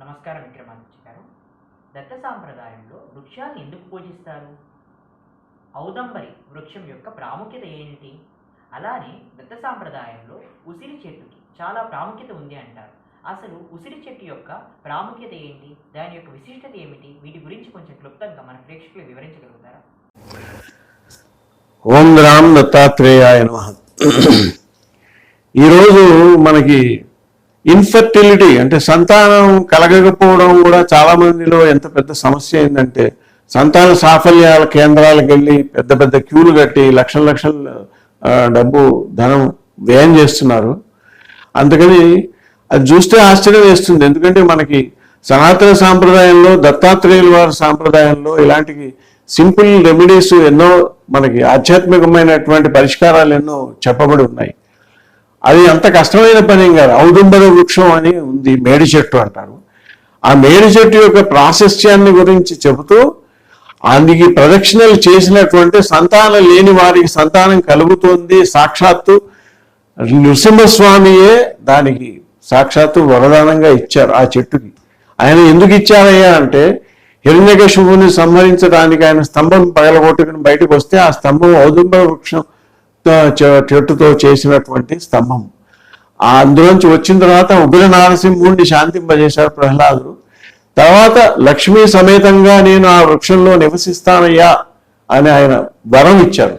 నమస్కారం విక్రమాదిత్య గారు. దత్త సాంప్రదాయంలో వృక్షాన్ని ఎందుకు పూజిస్తారు? ఔదంబరి వృక్షం యొక్క ప్రాముఖ్యత ఏంటి? అలానే దత్త సాంప్రదాయంలో ఉసిరి చెట్టుకి చాలా ప్రాముఖ్యత ఉంది అంటారు. అసలు ఉసిరి చెట్టు యొక్క ప్రాముఖ్యత ఏంటి? దాని యొక్క విశిష్టత ఏమిటి? వీటి గురించి కొంచెం క్లుప్తంగా మన ప్రేక్షకులు వివరించగలుగుతారా? ఓం రామ్ దత్తాత్రేయాయ నమ. ఈరోజు మనకి ఇన్ఫర్టిలిటీ అంటే సంతానం కలగకపోవడం కూడా చాలా మందిలో ఎంత పెద్ద సమస్య ఏంటంటే సంతాన సాఫల్యాల కేంద్రాలకు వెళ్ళి పెద్ద పెద్ద క్యూలు కట్టి లక్షల లక్షల డబ్బు ధనం వ్యయం చేస్తున్నారు. అందుకని అది చూస్తే ఆశ్చర్యం వేస్తుంది. ఎందుకంటే మనకి సనాతన సాంప్రదాయంలో దత్తాత్రేయుల వారి సాంప్రదాయంలో ఇలాంటి సింపుల్ రెమెడీస్ ఎన్నో మనకి ఆధ్యాత్మికమైనటువంటి పరిష్కారాలు ఎన్నో చెప్పబడి ఉన్నాయి. అది అంత కష్టమైన పని కాదు. ఔదుంబర వృక్షం అని ఉంది మేడి చెట్టు అంటారు. ఆ మేడి చెట్టు యొక్క ప్రాశస్త్యాన్ని గురించి చెబుతూ అందుకి ప్రదక్షిణలు చేసినటువంటి సంతానం లేని వారికి సంతానం కలుగుతుంది. సాక్షాత్తు నృసింహస్వామియే దానికి సాక్షాత్తు వరదానంగా ఇచ్చారు ఆ చెట్టుకి. ఆయన ఎందుకు ఇచ్చారయ్యా అంటే హిరణ్యకశువుని సంహరించడానికి ఆయన స్తంభం పగలగొట్టుకుని బయటకు వస్తే ఆ స్తంభం ఔదుంబర వృక్షం చెట్టుతో చేసినటువంటి స్తంభం. ఆ అందులోంచి వచ్చిన తర్వాత ఉగ్ర నారసింహుడిని శాంతింపజేశారు ప్రహ్లాదుడు. తర్వాత లక్ష్మీ సమేతంగా నేను ఆ వృక్షంలో నివసిస్తానయ్యా అని ఆయన వరం ఇచ్చారు.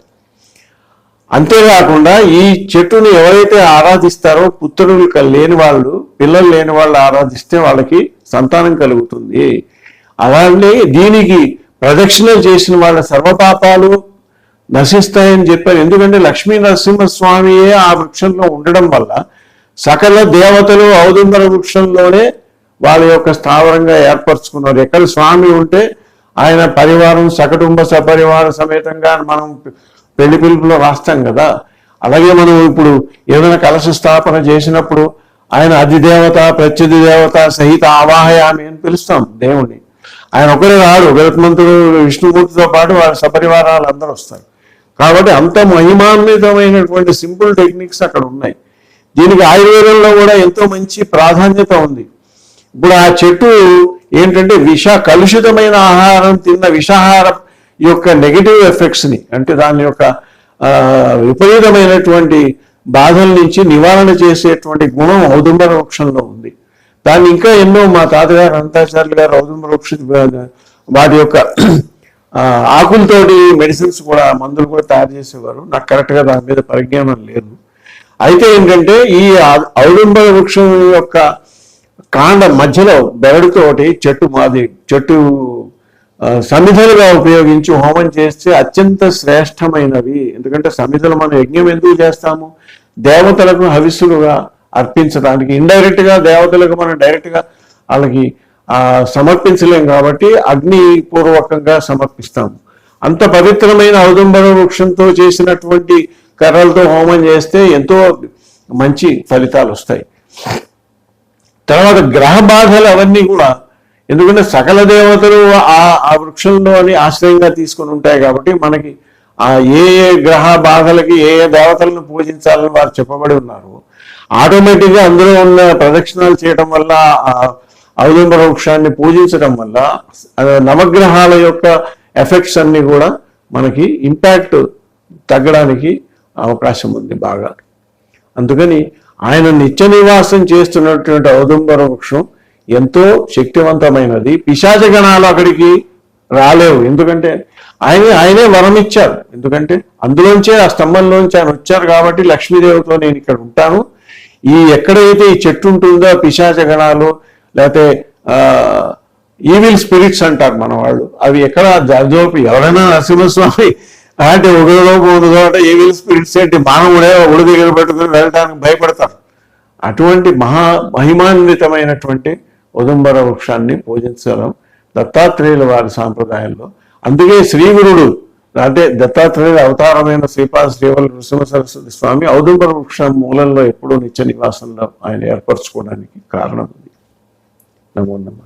అంతేకాకుండా ఈ చెట్టుని ఎవరైతే ఆరాధిస్తారో పుత్రులు లేని వాళ్ళు పిల్లలు లేని వాళ్ళు ఆరాధిస్తే వాళ్ళకి సంతానం కలుగుతుంది. అలాగే దీనికి ప్రదక్షిణలు చేసిన వాళ్ళ సర్వపాపాలు నశిస్తాయని చెప్పారు. ఎందుకంటే లక్ష్మీ నరసింహస్వామియే ఆ వృక్షంలో ఉండడం వల్ల సకల దేవతలు ఔదుంబర వృక్షంలోనే వాళ్ళ యొక్క స్థావరంగా ఏర్పరచుకున్నారు. ఎక్కడ స్వామి ఉంటే ఆయన పరివారం సకటుంబ సపరివార సమేతంగా మనం పెళ్ళి పిలుపులో రాస్తాం కదా. అలాగే మనం ఇప్పుడు ఏదైనా కలశ స్థాపన చేసినప్పుడు ఆయన అధిదేవత ప్రత్యధి దేవత సహిత ఆవాహయామి అని పిలుస్తాం దేవుణ్ణి. ఆయన ఒకరే రాడు. గరుత్మంతుడు విష్ణుమూర్తితో పాటు వారి సపరివారాలు అందరూ వస్తారు. కాబట్టి అంత మహిమాన్వితమైనటువంటి సింపుల్ టెక్నిక్స్ అక్కడ ఉన్నాయి. దీనికి ఆయుర్వేదంలో కూడా ఎంతో మంచి ప్రాధాన్యత ఉంది. ఇప్పుడు ఆ చెట్టు ఏంటంటే విష కలుషితమైన ఆహారం తిన్న విషాహార యొక్క నెగిటివ్ ఎఫెక్ట్స్ని అంటే దాని యొక్క విపరీతమైనటువంటి బాధల నుంచి నివారణ చేసేటువంటి గుణం ఔదుంబర వృక్షంలో ఉంది. దాన్ని ఇంకా ఎన్నో మా తాతగారు అనంతాచార్యులు గారు ఔదుంబర వృక్ష వాటి యొక్క ఆకులతోటి మెడిసిన్స్ కూడా మందులు కూడా తయారు చేసేవారు. నాకు కరెక్ట్గా దాని మీద పరిజ్ఞానం లేదు. అయితే ఏంటంటే ఈ ఆ- వృక్షం యొక్క కాండ మధ్యలో బెరడుతోటి చెట్టు మాది చెట్టు సమిధలుగా ఉపయోగించి హోమం చేస్తే అత్యంత శ్రేష్టమైనవి. ఎందుకంటే సమిధలు మనం యజ్ఞం ఎందుకు చేస్తాము? దేవతలకు హవిస్సులుగా అర్పించడానికి. ఇండైరెక్ట్గా దేవతలకు మనం డైరెక్ట్గా వాళ్ళకి సమర్పించలేం కాబట్టి అగ్ని పూర్వకంగా సమర్పిస్తాము. అంత పవిత్రమైన ఔదుంబర వృక్షంతో చేసినటువంటి కర్రలతో హోమం చేస్తే ఎంతో మంచి ఫలితాలు వస్తాయి. తర్వాత గ్రహ బాధలు అవన్నీ కూడా ఎందుకంటే సకల దేవతలు ఆ ఆ వృక్షంలోని ఆశ్రయంగా తీసుకొని ఉంటాయి కాబట్టి మనకి ఆ ఏ ఏ గ్రహ బాధలకి ఏ ఏ దేవతలను పూజించాలని వారు చెప్పబడి ఉన్నారు. ఆటోమేటిక్గా అందులో ఉన్న ప్రదక్షిణాలు చేయడం వల్ల ఆ ఔదంబర వృక్షాన్ని పూజించడం వల్ల నవగ్రహాల యొక్క ఎఫెక్ట్స్ అన్ని కూడా మనకి ఇంపాక్ట్ తగ్గడానికి అవకాశం ఉంది బాగా. అందుకని ఆయన నిత్య నివాసం చేస్తున్నటువంటి ఔదుంబర వృక్షం ఎంతో శక్తివంతమైనది. పిశాచ గణాలు అక్కడికి రాలేవు. ఎందుకంటే ఆయన ఆయనే వరం ఇచ్చారు. ఎందుకంటే అందులోంచే ఆ స్తంభంలోంచి ఆయన వచ్చారు కాబట్టి లక్ష్మీదేవితో నేను ఇక్కడ ఉంటాను. ఈ ఎక్కడైతే ఈ చెట్టు ఉంటుందో పిశాచ గణాలు లేకపోతే ఆ ఈవిల్ స్పిరిట్స్ అంటారు మన వాళ్ళు. అవి ఎక్కడ జోపి ఎవరైనా నరసింహస్వామి అలాంటి ఉగ్రలోపం ఉంది కాబట్టి ఈవిల్ స్పిరిట్స్ ఏంటి? మానవుడే ఉడి దగ్గర పెట్టుకుని వెళ్ళడానికి భయపడతారు. అటువంటి మహా మహిమాన్వితమైనటువంటి ఉదంబర వృక్షాన్ని పూజించడం దత్తాత్రేయుల వారి సాంప్రదాయంలో. అందుకే శ్రీగురుడు అంటే దత్తాత్రేయుల అవతారమైన శ్రీపాద శ్రీవల్లి నృసింహ సరస్వతి స్వామి ఔదుంబర వృక్షం మూలంలో ఎప్పుడూ నిత్య నివాసంలో ఆయన ఏర్పరచుకోవడానికి కారణం. ఉంది నమో నమ